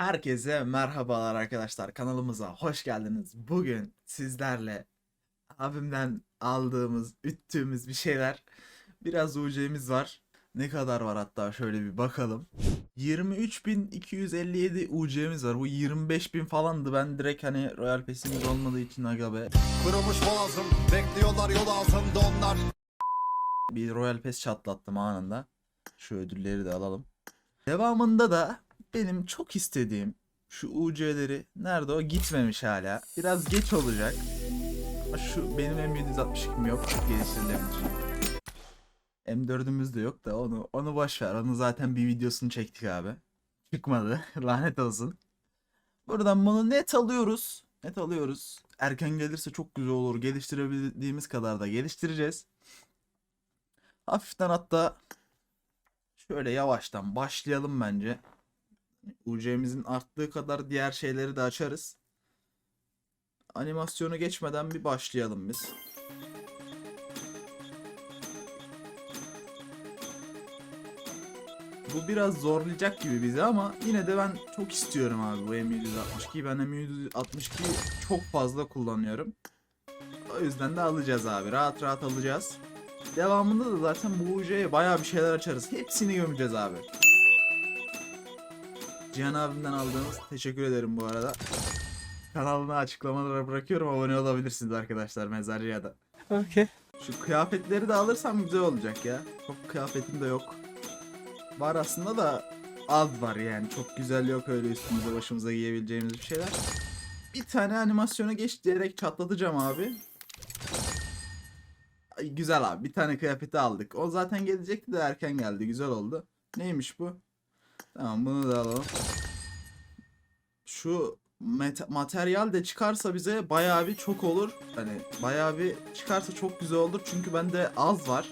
Herkese merhabalar arkadaşlar. Kanalımıza hoş geldiniz. Bugün sizlerle abimden aldığımız, üttüğümüz bir şeyler, biraz UC'miz var. Ne kadar var hatta şöyle bir bakalım. 23.257 UC'miz var. Bu 25.000 falandı. Ben direkt hani Royal Pass'imiz olmadığı için aga be. Kırılmış boğazım Bekliyorlar yol altında onlar Bir Royal Pass çatlattım anında. Şu ödülleri de alalım. Devamında da benim çok istediğim şu UC'leri nerede o gitmemiş hala. Biraz geç olacak. Şu benim M762'm yok. Geliştirilebilir. M4'ümüz de yok da onu onu boş ver. Onu zaten bir videosunu çektik abi. Çıkmadı. Lanet olsun. Buradan bunu net alıyoruz. Net alıyoruz. Erken gelirse çok güzel olur. Geliştirebildiğimiz kadar da geliştireceğiz. Hafiften hatta şöyle yavaştan başlayalım bence. UC'mizin arttığı kadar diğer şeyleri de açarız. Animasyonu geçmeden bir başlayalım biz. Bu biraz zorlayacak gibi bizi ama yine de ben çok istiyorum abi bu M762'yi. Ben M762'yi çok fazla kullanıyorum. O yüzden de alacağız abi. Rahat rahat alacağız. Devamında da zaten bu UC'ye bayağı bir şeyler açarız. Hepsini gömeceğiz abi. Cihan abimden aldığımız teşekkür ederim bu arada. Kanalına açıklamalara bırakıyorum. Abone olabilirsiniz arkadaşlar mezarcıya da. Okay. Şu kıyafetleri de alırsam güzel olacak ya. Çok kıyafetim de yok. Var aslında da az var yani. Çok güzel yok öyle üstümüze başımıza giyebileceğimiz bir şeyler. Bir tane animasyona geç diyerek çatlatacağım abi. Ay, güzel abi. Bir tane kıyafeti aldık. O zaten gelecekti de erken geldi. Güzel oldu. Neymiş bu? Tamam bunu da alalım. Şu materyal de çıkarsa bize bayağı bir çok olur. Hani bayağı bir çıkarsa çok güzel olur. Çünkü bende az var.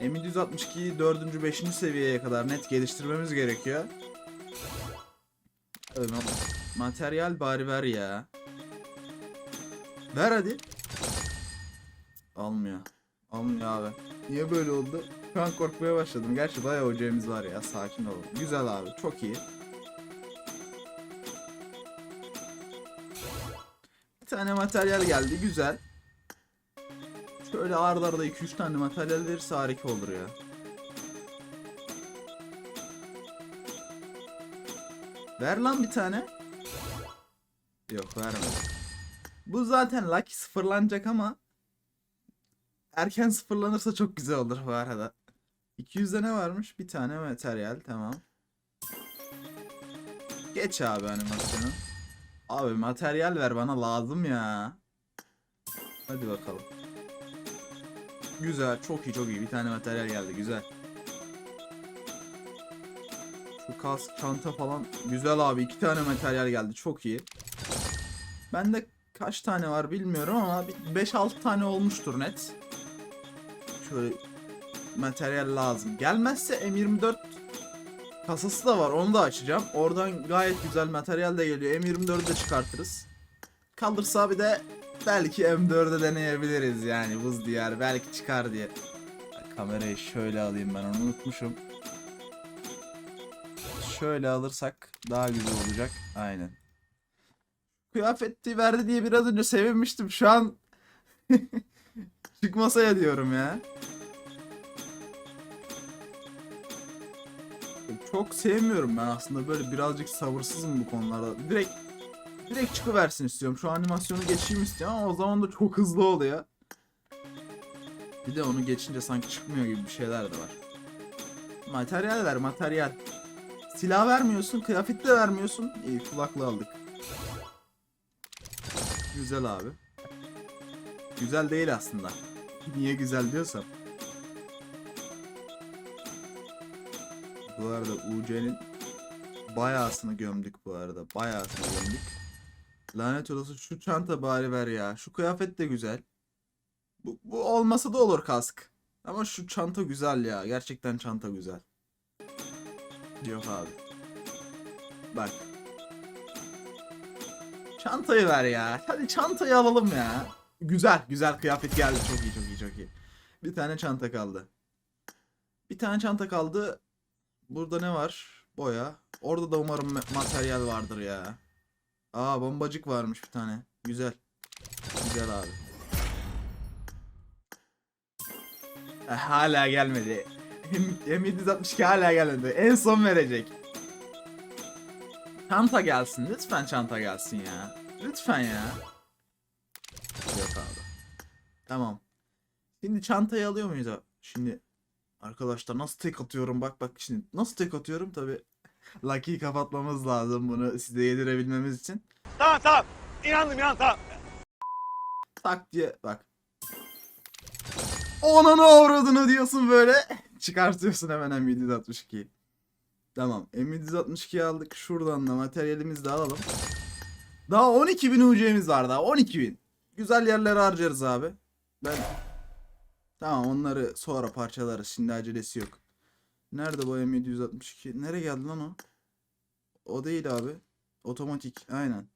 M762'yi 4. 5. seviyeye kadar net geliştirmemiz gerekiyor. Evet, ma- materyal bari ver ya. Ver hadi. Almıyor. Almıyor abi. Niye böyle oldu? Şu an korkmaya başladım. Gerçi bayağı hocamız var ya. Sakin olun. Güzel abi. Çok iyi. Bir tane materyal geldi. Güzel. Şöyle arda arda 2-3 tane materyal verirse harika olur ya. Ver lan bir tane. Yok vermedi. Bu zaten Lucky sıfırlanacak ama erken sıfırlanırsa çok güzel olur bu arada. 200'de ne varmış? Bir tane materyal tamam. Geç abi animasyonu. Abi materyal ver bana lazım ya. Hadi bakalım. Güzel, çok iyi, çok iyi. Bir tane materyal geldi, güzel. Şu kask, çanta falan güzel abi. iki tane materyal geldi, çok iyi. Bende kaç tane var bilmiyorum ama 5-6 tane olmuştur net. Şöyle materyal lazım. Gelmezse M24 kasası da var, onu da açacağım. Oradan gayet güzel materyal de geliyor. M24'ü de çıkartırız. Kalırsa bir de belki M4'e deneyebiliriz yani buz diyar belki çıkar diye. Kamerayı şöyle alayım ben onu unutmuşum. Şöyle alırsak daha güzel olacak. Aynen. Kıyafeti verdi diye biraz önce sevinmiştim. Şu an çıkmasa ya diyorum ya. Çok sevmiyorum ben aslında böyle birazcık sabırsızım bu konularda. Direkt direkt çıkıversin istiyorum. Şu animasyonu geçeyim istiyorum ama o zaman da çok hızlı oluyor. Bir de onu geçince sanki çıkmıyor gibi bir şeyler de var. Materyal ver materyal. Silah vermiyorsun, kıyafet de vermiyorsun. İyi kulaklığı aldık. Güzel abi. Güzel değil aslında. Niye güzel diyorsam. Bu arada UC'nin bayağısını gömdük bu arada. Bayağısını gömdük. Lanet olası şu çanta bari ver ya. Şu kıyafet de güzel. Bu, bu olmasa da olur kask. Ama şu çanta güzel ya. Gerçekten çanta güzel. Yok abi. Bak. Çantayı ver ya. Hadi çantayı alalım ya. Güzel. Güzel kıyafet geldi. Çok iyi çok iyi çok iyi. Bir tane çanta kaldı. Bir tane çanta kaldı. Burada ne var? Boya. Orada da umarım ma- materyal vardır ya. Aa bombacık varmış bir tane. Güzel. Güzel abi. Eh, hala gelmedi. M762 hala gelmedi. En son verecek. Çanta gelsin. Lütfen çanta gelsin ya. Lütfen ya. Yok abi. Tamam. Şimdi çantayı alıyor muyuz? Şimdi arkadaşlar nasıl tek atıyorum bak bak şimdi nasıl tek atıyorum tabi Lucky'yi kapatmamız lazım bunu size yedirebilmemiz için. Tamam tamam. İnandım inandım tamam. Tak diye bak. Ona ne avradını diyorsun böyle. Çıkartıyorsun hemen M762'yi. Tamam M762'yi aldık. Şuradan da materyalimizi de alalım. Daha 12.000 UC'miz var daha 12.000. Güzel yerlere harcarız abi. Ben Tamam onları sonra parçalarız. Şimdi acelesi yok. Nerede bu M762? Nereye geldi lan o? O değil abi. Otomatik. Aynen.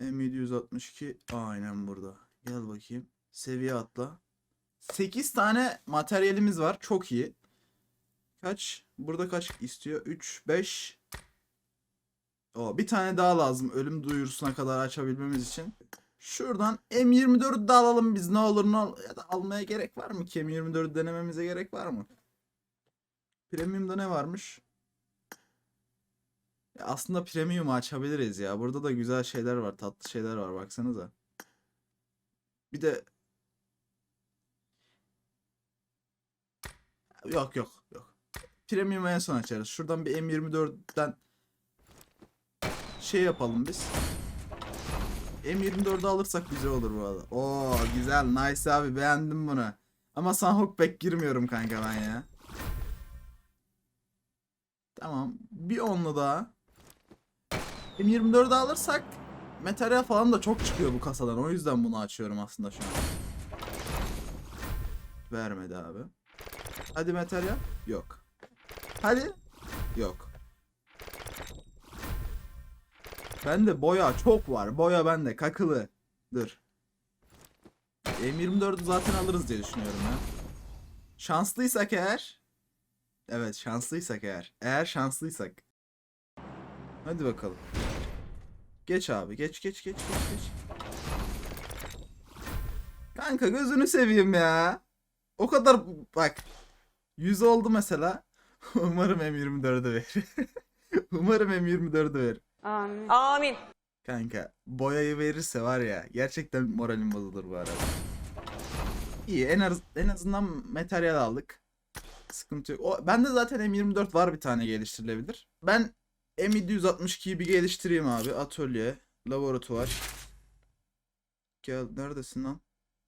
M762 aynen burada. Gel bakayım. Seviye atla. 8 tane materyalimiz var. Çok iyi. Kaç? Burada kaç istiyor? 3, 5. O bir tane daha lazım ölüm duyurusuna kadar açabilmemiz için. Şuradan M24'ü de alalım biz ne olur ne olur. Ya da almaya gerek var mı ki M24'ü denememize gerek var mı? Premium'da ne varmış? Ya aslında premium açabiliriz ya. Burada da güzel şeyler var, tatlı şeyler var baksanıza. Bir de Yok yok yok. Premium en son açarız. Şuradan bir M24'den şey yapalım biz. M24'ü alırsak güzel olur bu arada. Oo güzel nice abi beğendim bunu. Ama Sanhok pek girmiyorum kanka ben ya. Tamam. Bir onlu daha. M24'ü alırsak materyal falan da çok çıkıyor bu kasadan. O yüzden bunu açıyorum aslında şu an. Vermedi abi. Hadi materyal. Yok. Hadi. Yok. Bende boya çok var. Boya bende kakılı. Dur. M24'ü zaten alırız diye düşünüyorum ya. Şanslıysak eğer. Evet şanslıysak eğer. Eğer şanslıysak. Hadi bakalım. Geç abi. Geç geç geç geç geç. Kanka gözünü seveyim ya. O kadar bak. 100 oldu mesela. Umarım M24'ü verir. Umarım M24'ü verir. Amin. Amin. Kanka boyayı verirse var ya gerçekten moralim bozulur bu arada. İyi en, az, en azından materyal aldık. Sıkıntı yok. O, bende zaten M24 var bir tane geliştirilebilir. Ben M762'yi bir geliştireyim abi. Atölye, laboratuvar. Gel neredesin lan?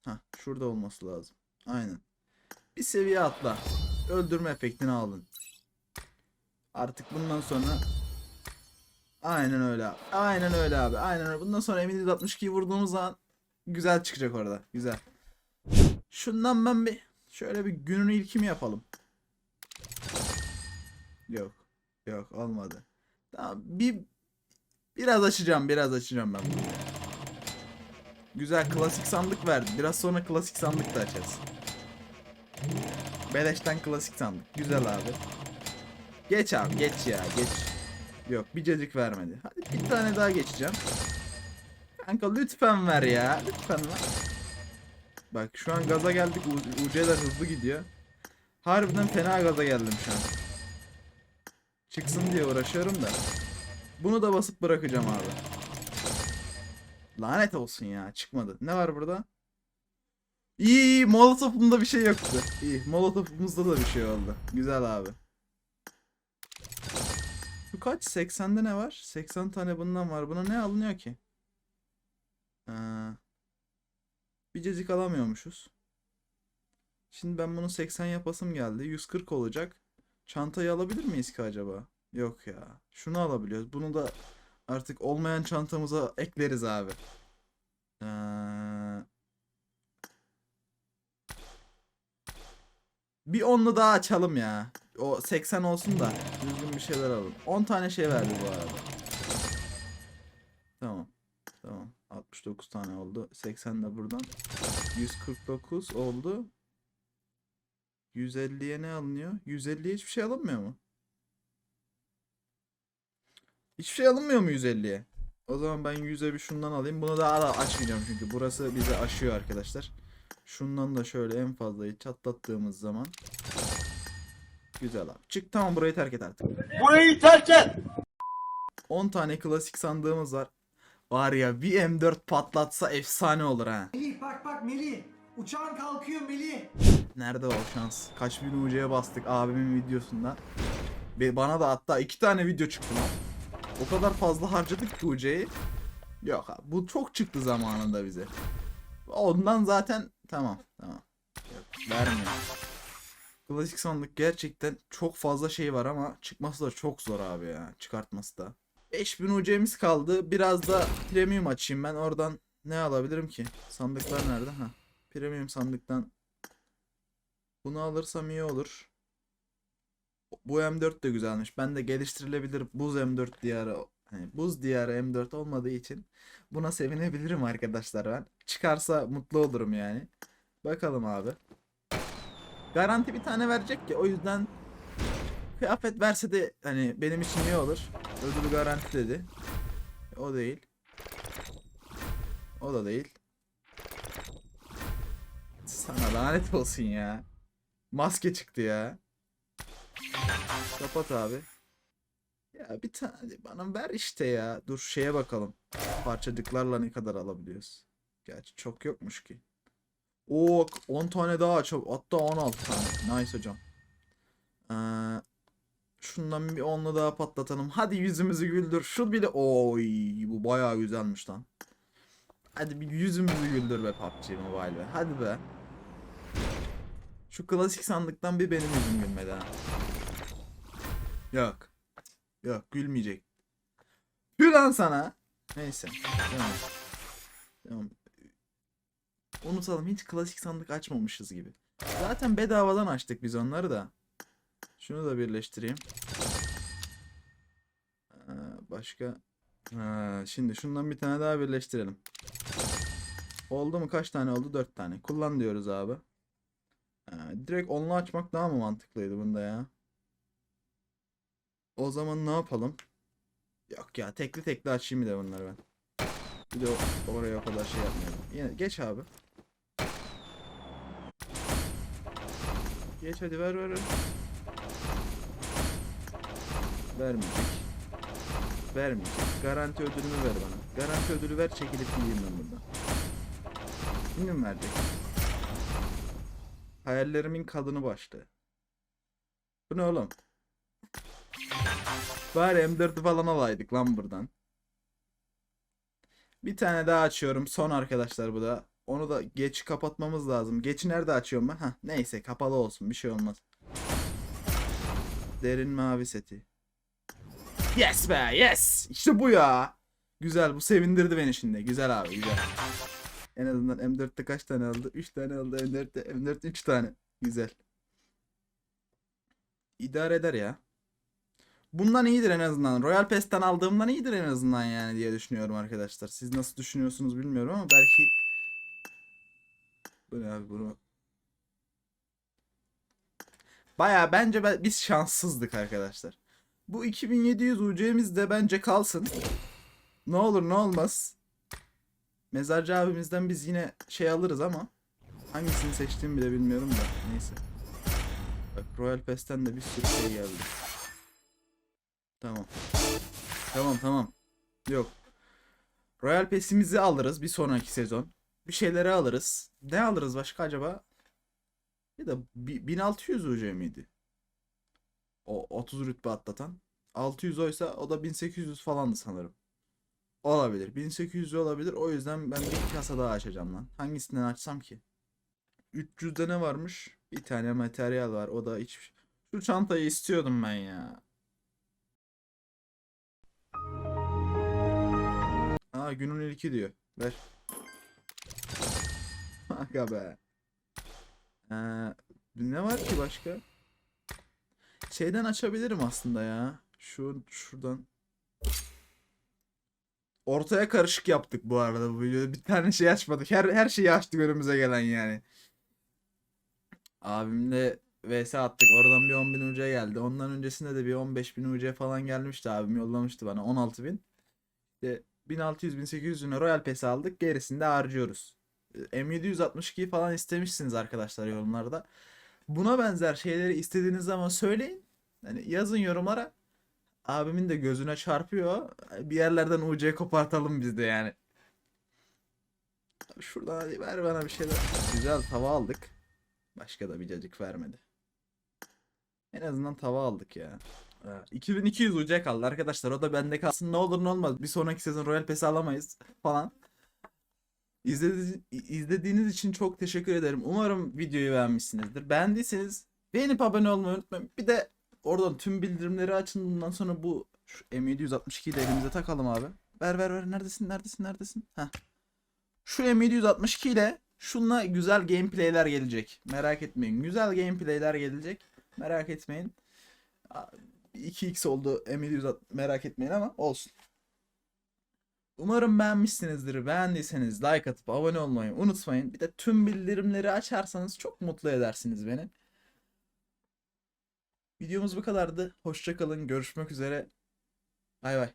Ha şurada olması lazım. Aynen. Bir seviye atla. Öldürme efektini aldın. Artık bundan sonra Aynen öyle abi. Aynen öyle abi. Aynen öyle. Bundan sonra M762'yi vurduğumuz zaman güzel çıkacak orada. Güzel. Şundan ben bir şöyle bir günün ilkimi yapalım. Yok. Yok olmadı. Tamam bir biraz açacağım biraz açacağım ben bunu. Güzel klasik sandık verdi. Biraz sonra klasik sandık da açarız. Beleşten klasik sandık. Güzel abi. Geç abi geç ya geç. Yok bir cacık vermedi. Hadi bir tane daha geçeceğim. Kanka lütfen ver ya. Lütfen ver. Bak şu an gaza geldik. UC'ler hızlı gidiyor. Harbiden fena gaza geldim şu an. Çıksın diye uğraşıyorum da. Bunu da basıp bırakacağım abi. Lanet olsun ya. Çıkmadı. Ne var burada? İyi. Molotof'umda bir şey yoktu. İyi. Molotof'umuzda da bir şey oldu. Güzel abi. Kaç? 80'de ne var? 80 tane bundan var. Buna ne alınıyor ki? Ha. Bir cacık alamıyormuşuz. Şimdi ben bunu 80 yapasım geldi. 140 olacak. Çantayı alabilir miyiz ki acaba? Yok ya. Şunu alabiliyoruz. Bunu da artık olmayan çantamıza ekleriz abi. Ee... Bir onlu daha açalım ya. O 80 olsun da düzgün bir şeyler alalım. 10 tane şey verdi bu arada. Tamam. Tamam. 69 tane oldu. 80 de buradan. 149 oldu. 150'ye ne alınıyor? 150'ye hiçbir şey alınmıyor mu? Hiçbir şey alınmıyor mu 150'ye? O zaman ben 100'e bir şundan alayım. Bunu daha da açmayacağım çünkü burası bizi aşıyor arkadaşlar. Şundan da şöyle en fazlayı çatlattığımız zaman. Güzel abi. Çık tamam burayı terk et artık. Burayı terk et. 10 tane klasik sandığımız var. Var ya bir M4 patlatsa efsane olur ha. Melih bak bak Melih. Uçağın kalkıyor Melih. Nerede o şans? Kaç bin UC'ye bastık abimin videosunda. Ve bana da hatta iki tane video çıktı lan. O kadar fazla harcadık ki UC'yi. Yok abi bu çok çıktı zamanında bize. Ondan zaten tamam tamam. Yok, vermiyor. Klasik sandık gerçekten çok fazla şey var ama çıkması da çok zor abi ya. Çıkartması da. 5000 UC'miz kaldı. Biraz da premium açayım ben. Oradan ne alabilirim ki? Sandıklar nerede? Ha. Premium sandıktan bunu alırsam iyi olur. Bu M4 de güzelmiş. Ben de geliştirilebilir buz M4 diyarı hani buz diyarı M4 olmadığı için buna sevinebilirim arkadaşlar ben. Çıkarsa mutlu olurum yani. Bakalım abi. Garanti bir tane verecek ki o yüzden kıyafet verse de hani benim için iyi olur. Ödülü garanti dedi. O değil. O da değil. Sana lanet olsun ya. Maske çıktı ya. Kapat abi. Ya bir tane bana ver işte ya. Dur şeye bakalım. Parçacıklarla ne kadar alabiliyoruz. Gerçi çok yokmuş ki. Oo 10 tane daha aç. Hatta 16 tane. Nice hocam. Ee, şundan bir 10'lu daha patlatalım. Hadi yüzümüzü güldür. Şu bile oy bu bayağı güzelmiş lan. Hadi bir yüzümüzü güldür be PUBG Mobile be. Hadi be. Şu klasik sandıktan bir benim yüzüm gülmedi ha. Yok. Yok gülmeyecek. Gül sana. Neyse. Tamam. Tamam. Unutalım hiç klasik sandık açmamışız gibi. Zaten bedavadan açtık biz onları da. Şunu da birleştireyim. Ee, başka. Şimdi şundan bir tane daha birleştirelim. Oldu mu? Kaç tane oldu? 4 tane. Kullan diyoruz abi. Ha, direkt onlu açmak daha mı mantıklıydı bunda ya? O zaman ne yapalım? Yok ya tekli tekli açayım bir de bunları ben. Bir de oraya o kadar şey yapmayalım. Yine geç abi. Geç hadi ver ver ver. Vermeyecek. Vermeyecek. Garanti ödülünü ver bana. Garanti ödülü ver çekilip gideyim ben buradan. Şimdi mi? Hayallerimin kadını başlı. Bu ne oğlum? Bari M4'ü falan alaydık lan buradan. Bir tane daha açıyorum. Son arkadaşlar bu da. Onu da geç kapatmamız lazım. Geç nerede açıyorum ben? Hah, neyse kapalı olsun. Bir şey olmaz. Derin mavi seti. Yes be yes. İşte bu ya. Güzel bu sevindirdi beni şimdi. Güzel abi güzel. En azından M4'te kaç tane aldı? 3 tane aldı M4'te. M4'te 3 tane. Güzel. İdare eder ya. Bundan iyidir en azından. Royal Pass'ten aldığımdan iyidir en azından yani diye düşünüyorum arkadaşlar. Siz nasıl düşünüyorsunuz bilmiyorum ama belki bu ne abi bunu Baya bence ben- biz şanssızdık arkadaşlar. Bu 2700 UC'miz de bence kalsın. Ne olur ne olmaz. Mezarcı abimizden biz yine şey alırız ama hangisini seçtiğimi bile bilmiyorum da neyse. Bak Royal Pass'ten de bir sürü şey geldi. Tamam. Tamam tamam. Yok. Royal Pass'imizi alırız bir sonraki sezon. Bir şeyleri alırız. Ne alırız başka acaba? Ya da bi- 1600 UC miydi? O 30 rütbe atlatan. 600 oysa o da 1800 falandı sanırım. Olabilir. 1800 olabilir. O yüzden ben bir kasa daha açacağım lan. Hangisinden açsam ki? 300'de ne varmış? Bir tane materyal var. O da hiç... Şu çantayı istiyordum ben ya. Aa günün ilki diyor. Ver. Aga be. Ee, ne var ki başka? Şeyden açabilirim aslında ya. Şu şuradan. Ortaya karışık yaptık bu arada bu videoda. Bir tane şey açmadık. Her her şeyi açtık önümüze gelen yani. Abimle vs attık. Oradan bir 10.000 UC geldi. Ondan öncesinde de bir 15.000 UC falan gelmişti abim yollamıştı bana 16.000. İşte 1600-1800 Royal Pass aldık. Gerisini de harcıyoruz. Ee, M762'yi falan istemişsiniz arkadaşlar yorumlarda. Buna benzer şeyleri istediğiniz zaman söyleyin. Hani yazın yorumlara. Abimin de gözüne çarpıyor. Bir yerlerden UC kopartalım biz de yani. Şuradan hadi ver bana bir şeyler. Güzel tava aldık. Başka da bir cacık vermedi. En azından tava aldık ya. Ha, 2200 UC kaldı arkadaşlar. O da bende kalsın. Ne olur ne olmaz. Bir sonraki sezon Royal Pass alamayız falan. İzlediğiniz, izlediğiniz için çok teşekkür ederim. Umarım videoyu beğenmişsinizdir. Beğendiyseniz beğenip abone olmayı unutmayın. Bir de oradan tüm bildirimleri açın. Bundan sonra bu şu M762'yi de elimize takalım abi. Ver ver ver. Neredesin? Neredesin? Neredesin? Heh. Şu M762 ile şunla güzel gameplayler gelecek. Merak etmeyin. Güzel gameplayler gelecek. Merak etmeyin. Aa, 2x oldu M760 merak etmeyin ama olsun. Umarım beğenmişsinizdir. Beğendiyseniz like atıp abone olmayı unutmayın. Bir de tüm bildirimleri açarsanız çok mutlu edersiniz beni. Videomuz bu kadardı. Hoşçakalın. Görüşmek üzere. Bay bay.